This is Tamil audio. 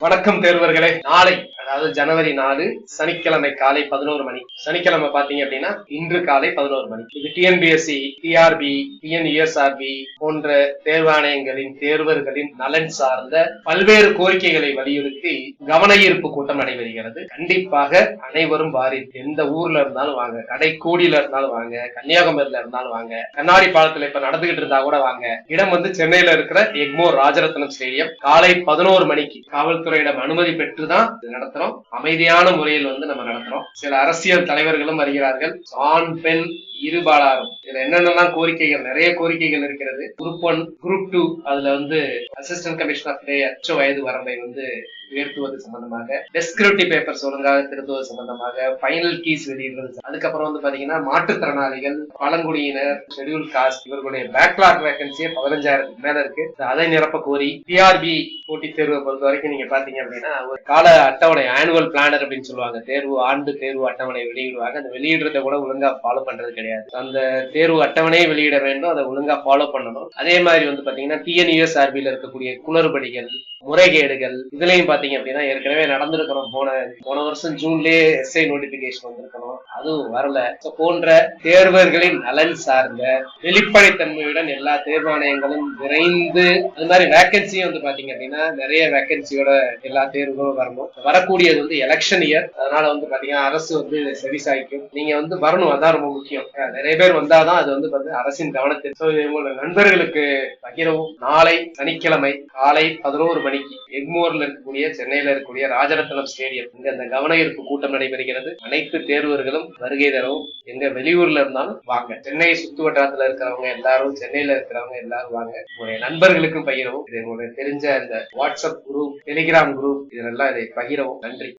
வணக்கம் தேர்வர்களே. நாளை அதாவது ஜனவரி நாலு சனிக்கிழமை காலை பதினோரு மணி. சனிக்கிழமை பாத்தீங்க அப்படின்னா இன்று காலை பதினோரு மணி. இது டிஎன்பிஎஸ்சி டிஆர்பி டிஎன்இஎஸ்ஆர்பி போன்ற தேர்வாணையங்களின் தேர்வர்களின் நலன் சார்ந்த பல்வேறு கோரிக்கைகளை வலியுறுத்தி கவன ஈர்ப்பு கூட்டம் நடைபெறுகிறது. கண்டிப்பாக அனைவரும் வாரி எந்த ஊர்ல இருந்தாலும் வாங்க. கடைக்கோடியில இருந்தாலும் வாங்க. கன்னியாகுமரியில இருந்தாலும் வாங்க. கண்ணாடி பாலத்துல இப்ப நடந்துகிட்டு இருந்தா கூட வாங்க. இடம் வந்து சென்னையில இருக்கிற எக்மோர் ராஜரத்னம் ஸ்டேடியம். காலை பதினோரு மணிக்கு காவல்துறையிடம் அனுமதி பெற்றுதான் நடத்த நடத்துறோம். அமைதியான முறையில் வந்து நம்ம நடத்துறோம். சில அரசியல் தலைவர்களும் வருகிறார்கள். ஆண் பெண் இருபாலாரும். இதுல என்னென்னலாம் கோரிக்கைகள்? நிறைய கோரிக்கைகள் இருக்கிறது. குரூப் ஒன் குரூப் டூ அதுல வந்து அசிஸ்டன்ட் கமிஷனர் அச்ச வயது வரம்பை வந்து உயர்த்துவது சம்பந்தமாக டெஸ்கிரிப்டிவ் பேப்பர்ஸ் ஒழுங்காக திருத்துவது சம்பந்தமாக ஃபைனல் கீஸ் வெளியிடுறது அதுக்கப்புறம் வந்து பாத்தீங்கன்னா மாற்றுத்திறனாளிகள் பழங்குடியினர் ஷெட்யூல் காஸ்ட் இவர்களுடைய பேக்லாக் வேகன்சியே பதினஞ்சாயிரத்துக்கு மேல இருக்கு. அதை நிரப்ப கோரி டிஆர்பி போட்டித் தேர்வை பொறுத்த வரைக்கும் நீங்க பாத்தீங்க அப்படின்னா ஒரு கால அட்டவணை ஆனுவல் பிளானர் அப்படின்னு சொல்லுவாங்க. தேர்வு ஆண்டு தேர்வு அட்டவணை வெளியிடுவாங்க. அந்த வெளியிடுறத கூட ஒழுங்கா ஃபாலோ பண்றது கிடையாது. அந்த தேர்வு அட்டவணையை வெளியிட வேண்டும் அதை ஒழுங்கா ஃபாலோ பண்ணணும். அதே மாதிரி வந்து பாத்தீங்கன்னா டிஎன்யூஎஸ்ஆர்பியில் இருக்கக்கூடிய குளறுபடிகள் முறைகேடுகள் இதுலயும் பாத்தீங்க அப்படின்னா ஏற்கனவே நடந்திருக்கிறோம் போன போன வருஷம் ஜூன்லயே எஸ்ஐ நோட்டிபிகேஷன் வந்திருக்கணும். அதுவும் வரல. போன்ற தேர்வர்களின் நலன் சார்ந்த வெளிப்படைத்தன்மையுடன் எல்லா தேர்வாணையங்களும் விரைந்து அது மாதிரி வேகன்சியும் வந்து பாத்தீங்க அப்படின்னா நிறைய வேகன்சியோட எல்லா தேர்வுகளும் வரணும். வரக்கூடியது வந்து எலெக்ஷன் இயர் அதனால வந்து பாத்தீங்கன்னா அரசு வந்து இதை செவிசாய்க்கும் நீங்க வந்து வரணும். அதான் ரொம்ப முக்கியம். நிறைய பேர் வந்தாதான் அது வந்து பாத்தீங்கன்னா அரசின் கவனத்தில் உங்களோட நண்பர்களுக்கு பகிரவும். நாளை சனிக்கிழமை காலை பதினோரு மணிக்கு எக்மோர்ல இருக்கக்கூடிய சென்னையில இருக்கக்கூடிய ராஜரத்னம் ஸ்டேடியம். இங்க அந்த கவன ஈர்ப்பு கூட்டம் நடைபெறுகிறது. அனைத்து தேர்வர்களும் வருகை தரவும் எங்க வெளியூர்ல இருந்தாலும் வாங்க. சென்னை சுத்து வட்டாரத்துல இருக்கிறவங்க எல்லாரும் சென்னையில இருக்கிறவங்க எல்லாரும் வாங்க. உங்களுடைய நண்பர்களுக்கும் பகிரவும். இது உங்களுக்கு தெரிஞ்ச அந்த வாட்ஸ்அப் குரூப் டெலிகிராம் குரூப் இதெல்லாம் இதை பகிரவும். நன்றி.